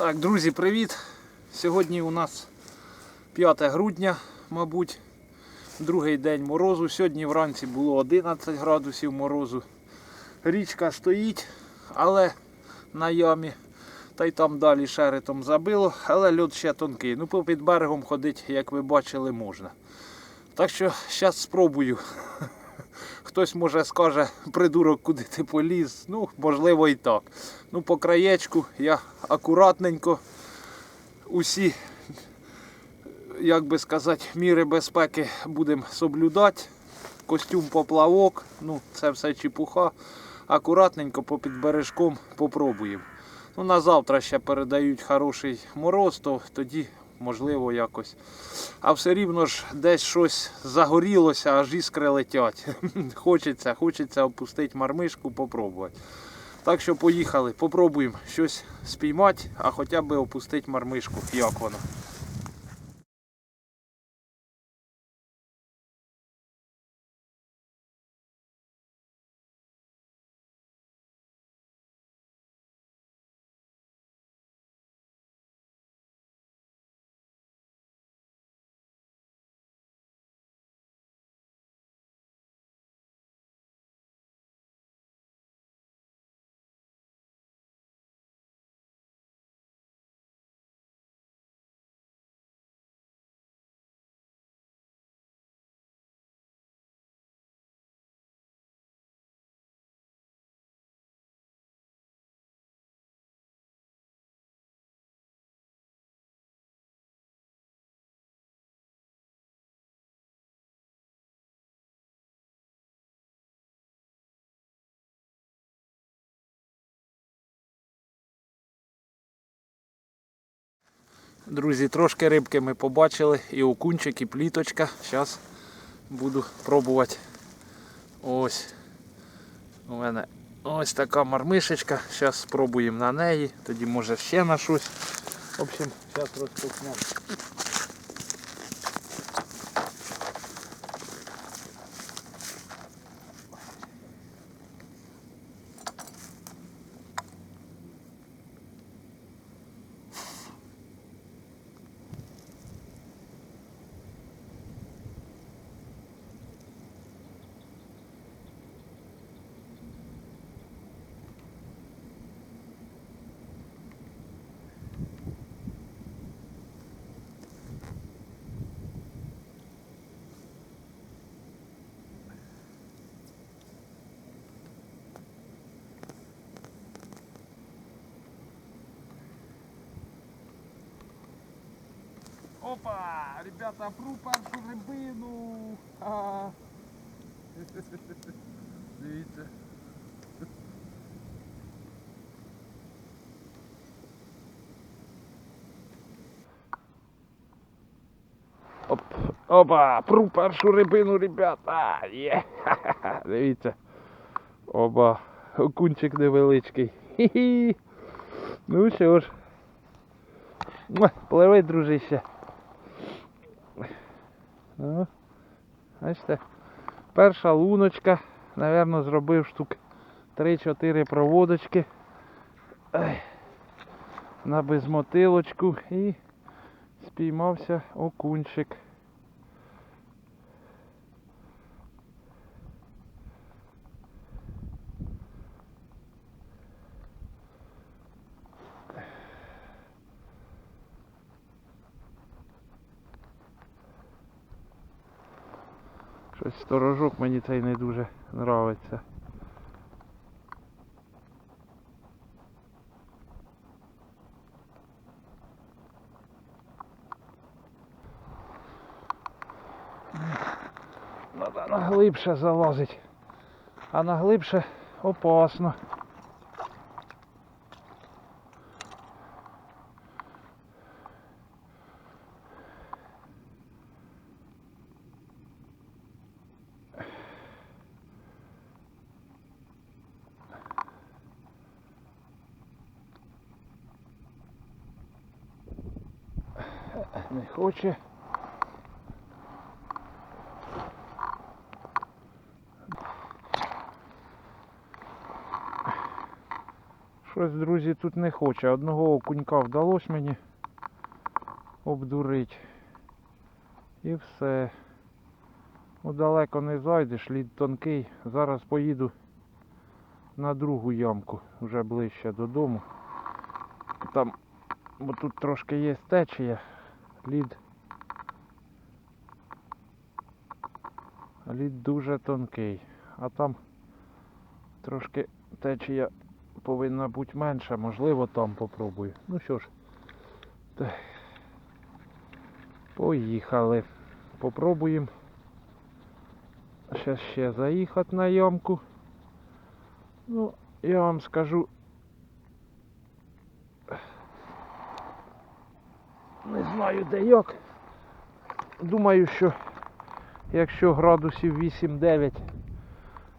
Так, друзі, привіт! Сьогодні у нас 5 грудня, мабуть, другий день морозу. Сьогодні вранці було 11 градусів морозу. Річка стоїть, але на ямі. Та й там далі шеретом забило, але льод ще тонкий. Ну, по під берегом ходить, як ви бачили, можна. Так що зараз спробую. Хтось може скаже, придурок, куди ти поліз. Ну, можливо і так. Ну, по краєчку я акуратненько усі, як би сказати, міри безпеки будемо соблюдати. Костюм поплавок, ну це все чепуха. Акуратненько попід бережком попробуємо. Ну, на завтра ще передають хороший мороз, то тоді можливо якось. А все рівно ж десь щось загорілося, аж іскри летять. хочеться, хочеться опустити мармишку, попробувати. Так що поїхали, попробуємо щось спіймати, а хоча б опустити мармишку, як воно. Друзі, трошки рибки ми побачили, і окунчик, і пліточка. Зараз буду пробувати. Ось. У мене ось така мармишечка. Зараз спробуємо на неї, тоді може ще на щось. В общем, зараз розпочнемо. Опа! Ребята, пру першу рибину! Ха. Дивіться. Оп, опа, пру першу рибину, ребята! Є! Ха-ха-ха. Дивіться. Оба, окунчик невеличкий. Хі-хі. Ну що ж. Пливи, дружище. Ну, бачите, перша луночка, напевно, зробив штук 3-4 проводочки. На безмотилочку і спіймався окунчик. Щось сторожок мені цей не дуже нравиться. Надо наглибше залазить. А на глибше опасно. Не хоче. Щось, друзі, тут не хоче. Одного окунька вдалося мені обдурити. І все. Ну, далеко не зайдеш, лід тонкий. Зараз поїду на другу ямку, вже ближче додому. Там, бо тут трошки є течія, лід. Лід дуже тонкий, а там трошки течія повинна бути менша, можливо там попробую. Ну що ж, поїхали. Попробуємо ще ще заїхати на ямку. Ну, я вам скажу. Не знаю де як. Думаю, що якщо градусів 8-9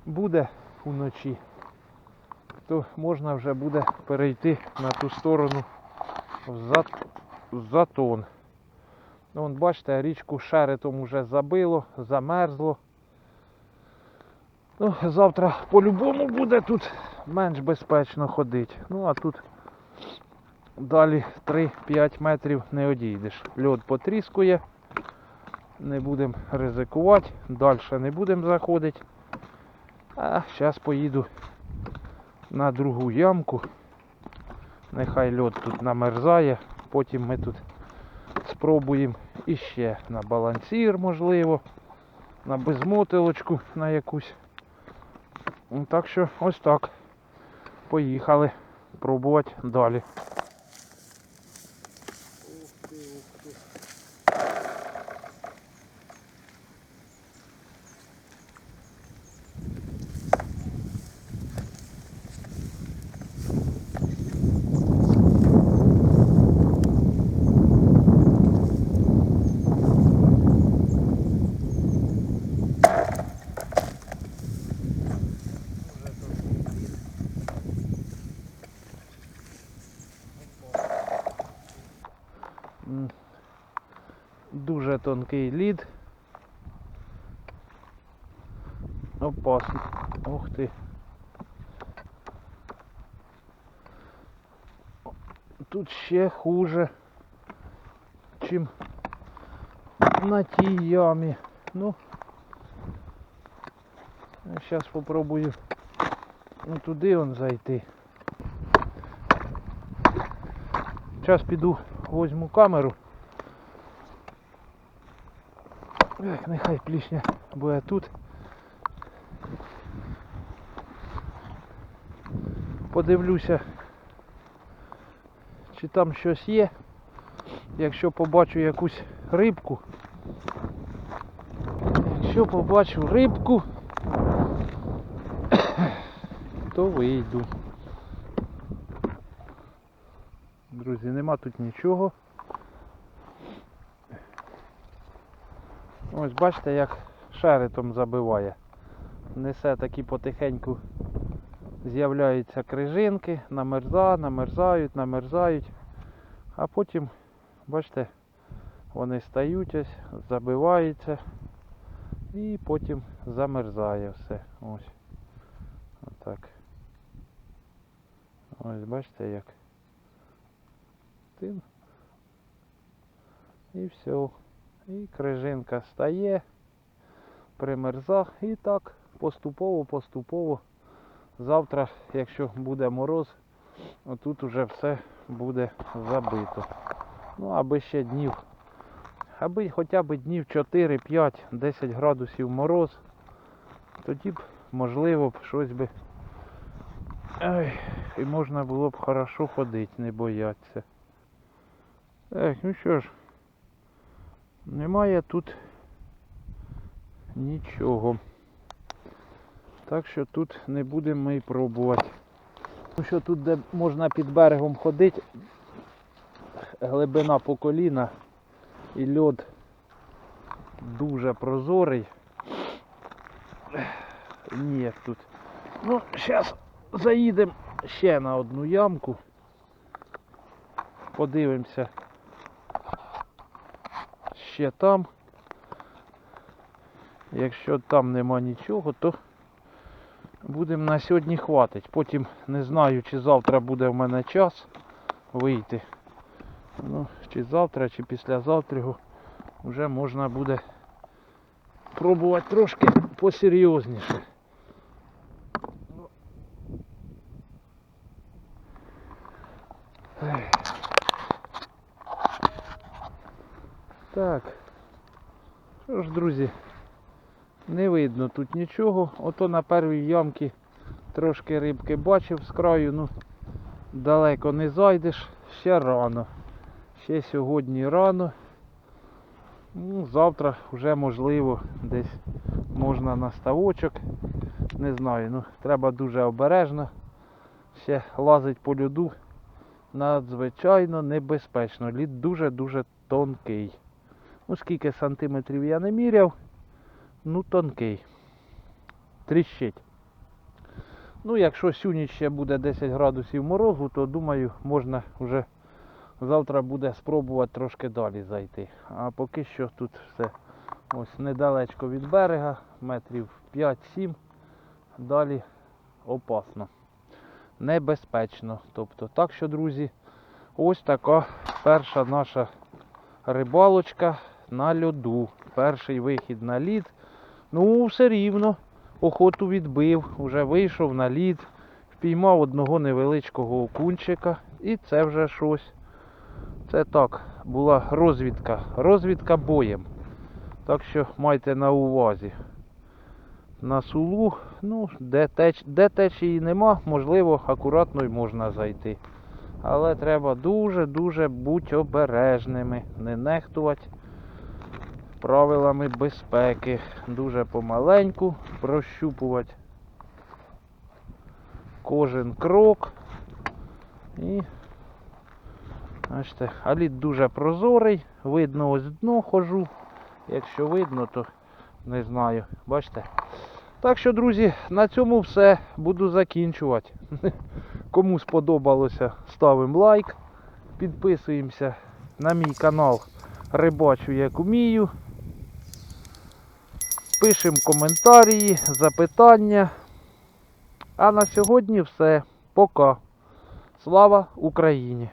буде уночі, то можна вже буде перейти на ту сторону в, затон. Ну, Вон, бачите, річку шеретом уже забило, замерзло. Ну, завтра по-любому буде тут менш безпечно ходити. Ну а тут далі 3-5 метрів не одійдеш. Льод потріскує. Не будемо ризикувати, далі не будемо заходити. А зараз поїду на другу ямку. Нехай льод тут намерзає, потім ми тут спробуємо іще на балансір, можливо, на безмотилочку на якусь. Так що ось так. Поїхали пробувати далі. Дуже тонкий лід. Опасно. Ух ти. Тут ще хуже, чим на тій ямі. Ну, зараз спробую ну, туди он зайти. Зараз піду возьму камеру. Ех, нехай плішня буде тут. Подивлюся, чи там щось є. Якщо побачу якусь рибку. Якщо побачу рибку, то вийду. Друзі, нема тут нічого. Ось бачите, як шеритом забиває. Несе такі потихеньку з'являються крижинки, намерза, намерзають, намерзають. А потім, бачите, вони стають ось, забиваються і потім замерзає все. Ось. Отак. Ось бачите як. Тин. І все. І крижинка стає, примерза і так поступово-поступово. Завтра, якщо буде мороз, отут уже все буде забито. Ну, аби ще днів, аби хоча б днів 4, 5, 10 градусів мороз, тоді б, можливо, б щось би. Ой, і можна було б хорошо ходити, не боятися. Так, ну що ж, немає тут нічого. Так що тут не будемо ми пробувати. Ну що тут, де можна під берегом ходити, глибина по коліна і льод дуже прозорий. Ні, тут. Ну, зараз заїдемо ще на одну ямку. Подивимося. Ще там. Якщо там нема нічого, то Будемо на сьогодні хватить. Потім не знаю, чи завтра буде в мене час вийти. Ну, чи завтра, чи післязавтра вже можна буде пробувати трошки посерйозніше. Ех. Так. Що ж, друзі, не видно тут нічого. Ото на первій ямці трошки рибки бачив з краю, ну далеко не зайдеш, ще рано. Ще сьогодні рано. Ну, завтра вже можливо десь можна на ставочок. Не знаю, ну треба дуже обережно. Ще лазить по льоду надзвичайно небезпечно. Лід дуже-дуже тонкий. Ну скільки сантиметрів я не міряв. Ну тонкий. Тріщить. Ну, якщо сьогодні ще буде 10 градусів морозу, то думаю, можна вже завтра буде спробувати трошки далі зайти. А поки що тут все ось недалечко від берега, метрів 5-7. Далі опасно. Небезпечно. Тобто, так що, друзі, ось така перша наша рибалочка на льоду. Перший вихід на лід. Ну, все рівно. Охоту відбив, вже вийшов на лід, впіймав одного невеличкого окунчика і це вже щось. Це так, була розвідка. Розвідка боєм. Так що майте на увазі. На сулу, ну, де, теч, де течії нема, можливо, акуратно й можна зайти. Але треба дуже-дуже бути обережними, не нехтувати правилами безпеки. Дуже помаленьку прощупувати кожен крок. І бачите, а лід дуже прозорий, видно ось дно хожу. Якщо видно, то не знаю. Бачите? Так що, друзі, на цьому все. Буду закінчувати. Кому сподобалося, ставимо лайк, підписуємося на мій канал Рибачу як умію. Пишемо коментарі, запитання. А на сьогодні все. Пока. Слава Україні!